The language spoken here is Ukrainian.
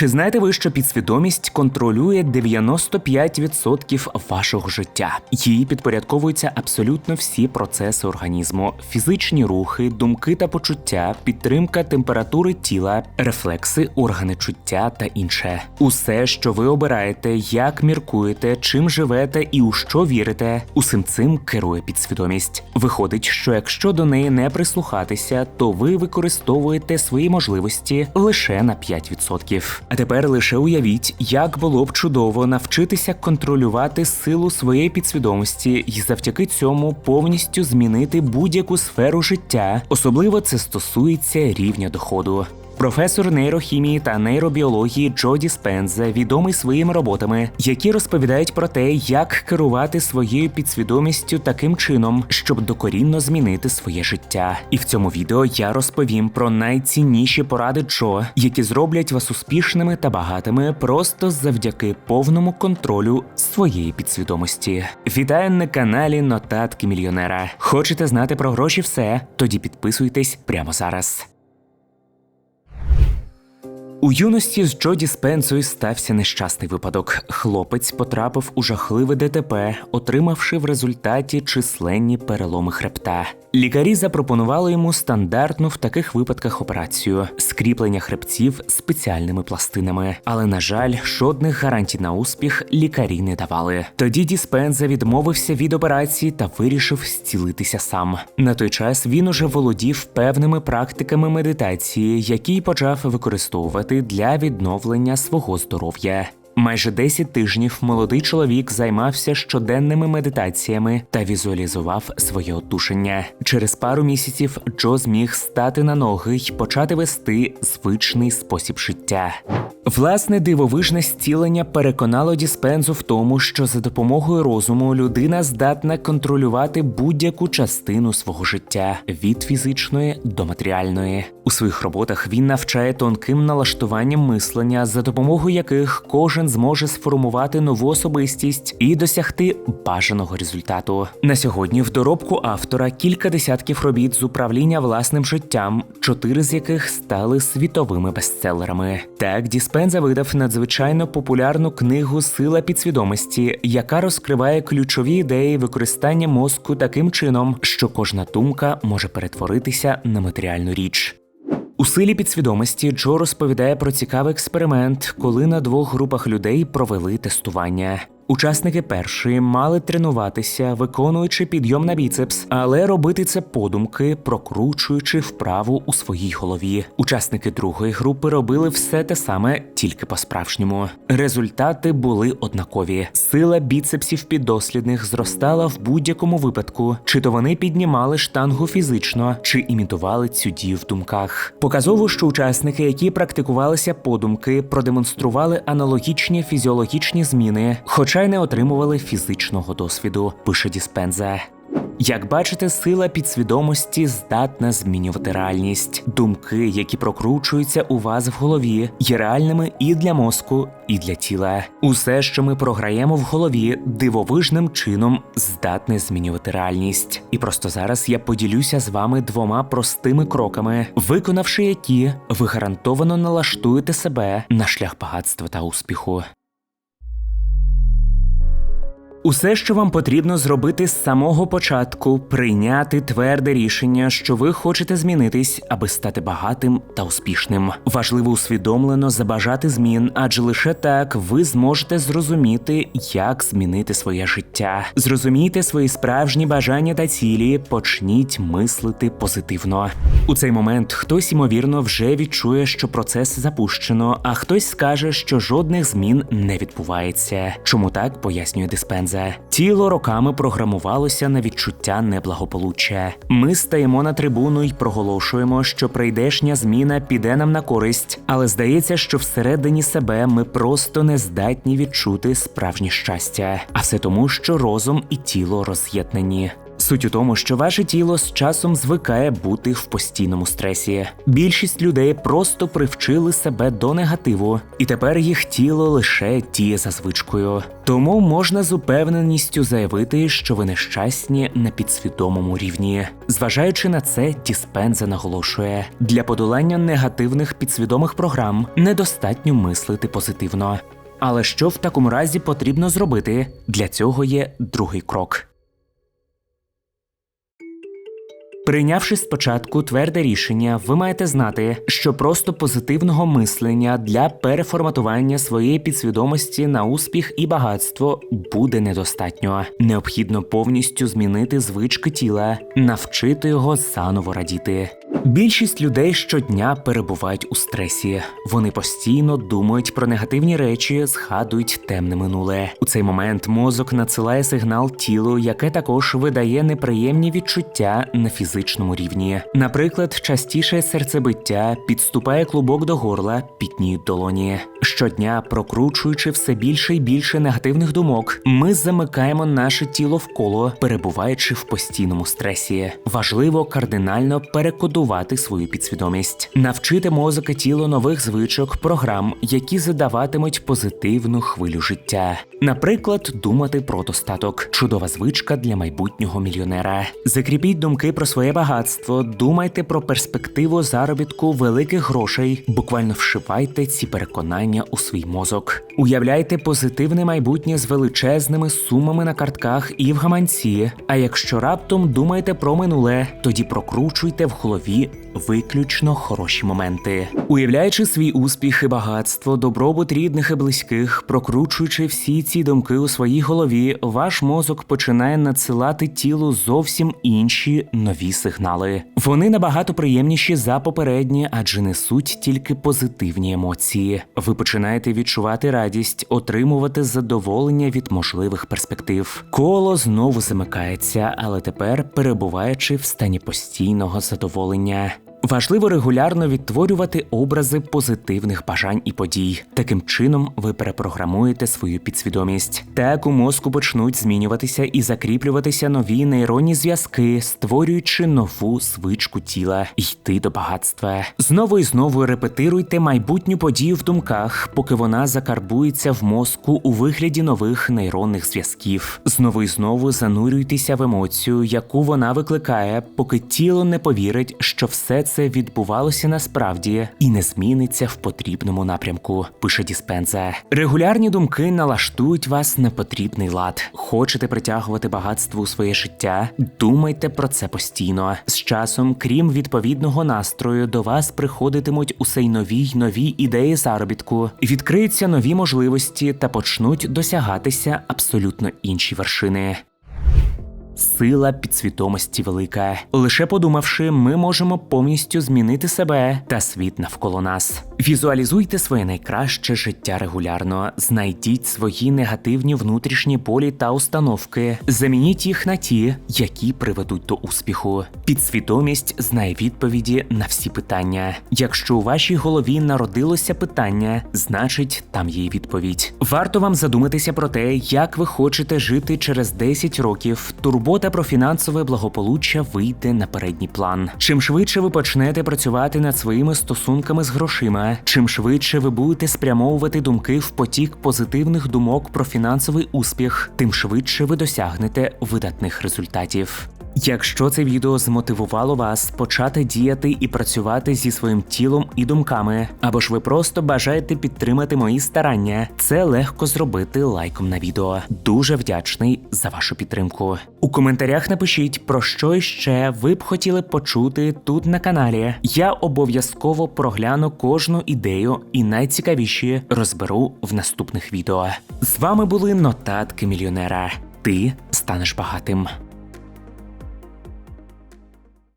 Чи знаєте ви, що підсвідомість контролює 95% вашого життя? Їй підпорядковуються абсолютно всі процеси організму: фізичні рухи, думки та почуття, підтримка температури тіла, рефлекси, органи чуття та інше. Усе, що ви обираєте, як міркуєте, чим живете і у що вірите, усім цим керує підсвідомість. Виходить, що якщо до неї не прислухатися, то ви використовуєте свої можливості лише на 5%. А тепер лише уявіть, як було б чудово навчитися контролювати силу своєї підсвідомості і завдяки цьому повністю змінити будь-яку сферу життя. Особливо це стосується рівня доходу. Професор нейрохімії та нейробіології Джо Діспензе відомий своїми роботами, які розповідають про те, як керувати своєю підсвідомістю таким чином, щоб докорінно змінити своє життя. І в цьому відео я розповім про найцінніші поради Джо, які зроблять вас успішними та багатими просто завдяки повному контролю своєї підсвідомості. Вітаю на каналі Нотатки Мільйонера. Хочете знати про гроші все? Тоді підписуйтесь прямо зараз. У юності з Джоді Спенсою стався нещасний випадок. Хлопець потрапив у жахливе ДТП, отримавши в результаті численні переломи хребта. Лікарі запропонували йому стандартну в таких випадках операцію скріплення хребців спеціальними пластинами. Але, на жаль, жодних гарантій на успіх лікарі не давали. Тоді Діспенза відмовився від операції та вирішив зцілитися сам. На той час він уже володів певними практиками медитації, які почав використовувати для відновлення свого здоров'я. Майже 10 тижнів молодий чоловік займався щоденними медитаціями та візуалізував своє отушення. Через пару місяців Джо зміг стати на ноги й почати вести звичний спосіб життя. Власне дивовижне зцілення переконало Діспензу в тому, що за допомогою розуму людина здатна контролювати будь-яку частину свого життя від фізичної до матеріальної. У своїх роботах він навчає тонким налаштуванням мислення, за допомогою яких кожен зможе сформувати нову особистість і досягти бажаного результату. На сьогодні в доробку автора кілька десятків робіт з управління власним життям, чотири з яких стали світовими бестселерами. Так, Діспенза видав надзвичайно популярну книгу Сила підсвідомості, яка розкриває ключові ідеї використання мозку таким чином, що кожна думка може перетворитися на матеріальну річ. У силі підсвідомості Джо розповідає про цікавий експеримент, коли на двох групах людей провели тестування. Учасники першої мали тренуватися, виконуючи підйом на біцепс, але робити це подумки, прокручуючи вправу у своїй голові. Учасники другої групи робили все те саме, тільки по-справжньому. Результати були однакові. Сила біцепсів піддослідних зростала в будь-якому випадку, чи то вони піднімали штангу фізично, чи імітували цю дію в думках. Показово, що учасники, які практикувалися подумки, продемонстрували аналогічні фізіологічні зміни, хоча й не отримували фізичного досвіду, пише Діспенза. Як бачите, сила підсвідомості здатна змінювати реальність. Думки, які прокручуються у вас в голові, є реальними і для мозку, і для тіла. Усе, що ми програємо в голові, дивовижним чином здатне змінювати реальність. І просто зараз я поділюся з вами двома простими кроками, виконавши які ви гарантовано налаштуєте себе на шлях багатства та успіху. Усе, що вам потрібно зробити з самого початку, прийняти тверде рішення, що ви хочете змінитись, аби стати багатим та успішним. Важливо усвідомлено забажати змін, адже лише так ви зможете зрозуміти, як змінити своє життя. Зрозумійте свої справжні бажання та цілі, почніть мислити позитивно. У цей момент хтось ймовірно вже відчує, що процес запущено, а хтось скаже, що жодних змін не відбувається. Чому так пояснює диспенза? Тіло роками програмувалося на відчуття неблагополуччя. Ми стаємо на трибуну й проголошуємо, що прийдешня зміна піде нам на користь, але здається, що всередині себе ми просто не здатні відчути справжнє щастя. А все тому, що розум і тіло роз'єднані. Суть у тому, що ваше тіло з часом звикає бути в постійному стресі. Більшість людей просто привчили себе до негативу, і тепер їх тіло лише діє за звичкою. Тому можна з упевненістю заявити, що ви нещасні на підсвідомому рівні. Зважаючи на це, Діспенза наголошує, для подолання негативних підсвідомих програм недостатньо мислити позитивно. Але що в такому разі потрібно зробити? Для цього є другий крок. Прийнявши спочатку тверде рішення, ви маєте знати, що просто позитивного мислення для переформатування своєї підсвідомості на успіх і багатство буде недостатньо. Необхідно повністю змінити звички тіла, навчити його заново радіти. Більшість людей щодня перебувають у стресі. Вони постійно думають про негативні речі, згадують темне минуле. У цей момент мозок надсилає сигнал тілу, яке також видає неприємні відчуття на фізичному рівні. Наприклад, частіше серцебиття підступає клубок до горла, пітніють долоні. Щодня, прокручуючи все більше і більше негативних думок, ми замикаємо наше тіло в коло, перебуваючи в постійному стресі. Важливо кардинально перекодувати свою підсвідомість, навчити мозок і тіло нових звичок, програм, які задаватимуть позитивну хвилю життя. Наприклад, думати про достаток чудова звичка для майбутнього мільйонера. Закріпіть думки про своє багатство, думайте про перспективу заробітку великих грошей, буквально вшивайте ці переконання у свій мозок. Уявляйте позитивне майбутнє з величезними сумами на картках і в гаманці. А якщо раптом думаєте про минуле, тоді прокручуйте в голові виключно хороші моменти. Уявляючи свій успіх і багатство, добробут рідних і близьких, прокручуючи всі ці думки у своїй голові, ваш мозок починає надсилати тілу зовсім інші нові сигнали. Вони набагато приємніші за попередні, адже несуть тільки позитивні емоції. Ви починаєте відчувати радість, отримувати задоволення від можливих перспектив. Коло знову замикається, але тепер перебуваючи в стані постійного задоволення. Важливо регулярно відтворювати образи позитивних бажань і подій. Таким чином ви перепрограмуєте свою підсвідомість. Так у мозку почнуть змінюватися і закріплюватися нові нейронні зв'язки, створюючи нову звичку тіла йти до багатства. Знову і знову репетируйте майбутню подію в думках, поки вона закарбується в мозку у вигляді нових нейронних зв'язків. Знову і знову занурюйтеся в емоцію, яку вона викликає, поки тіло не повірить, що все це відбувалося насправді і не зміниться в потрібному напрямку. Пише Діспенза. Регулярні думки налаштують вас на потрібний лад. Хочете притягувати багатство у своє життя? Думайте про це постійно. З часом, крім відповідного настрою, до вас приходитимуть усе й нові й нові ідеї заробітку, відкриються нові можливості та почнуть досягатися абсолютно інші вершини. Сила підсвідомості велика. Лише подумавши, ми можемо повністю змінити себе та світ навколо нас. Візуалізуйте своє найкраще життя регулярно, знайдіть свої негативні внутрішні болі та установки, замініть їх на ті, які приведуть до успіху. Підсвідомість знає відповіді на всі питання. Якщо у вашій голові народилося питання, значить там є відповідь. Варто вам задуматися про те, як ви хочете жити через 10 років. Турбота про фінансове благополуччя вийде на передній план. Чим швидше ви почнете працювати над своїми стосунками з грошима, чим швидше ви будете спрямовувати думки в потік позитивних думок про фінансовий успіх, тим швидше ви досягнете видатних результатів. Якщо це відео змотивувало вас почати діяти і працювати зі своїм тілом і думками, або ж ви просто бажаєте підтримати мої старання, це легко зробити лайком на відео. Дуже вдячний за вашу підтримку. У коментарях напишіть, про що ще ви б хотіли почути тут на каналі. Я обов'язково прогляну кожну ідею і найцікавіші розберу в наступних відео. З вами були нотатки мільйонера. Ти станеш багатим.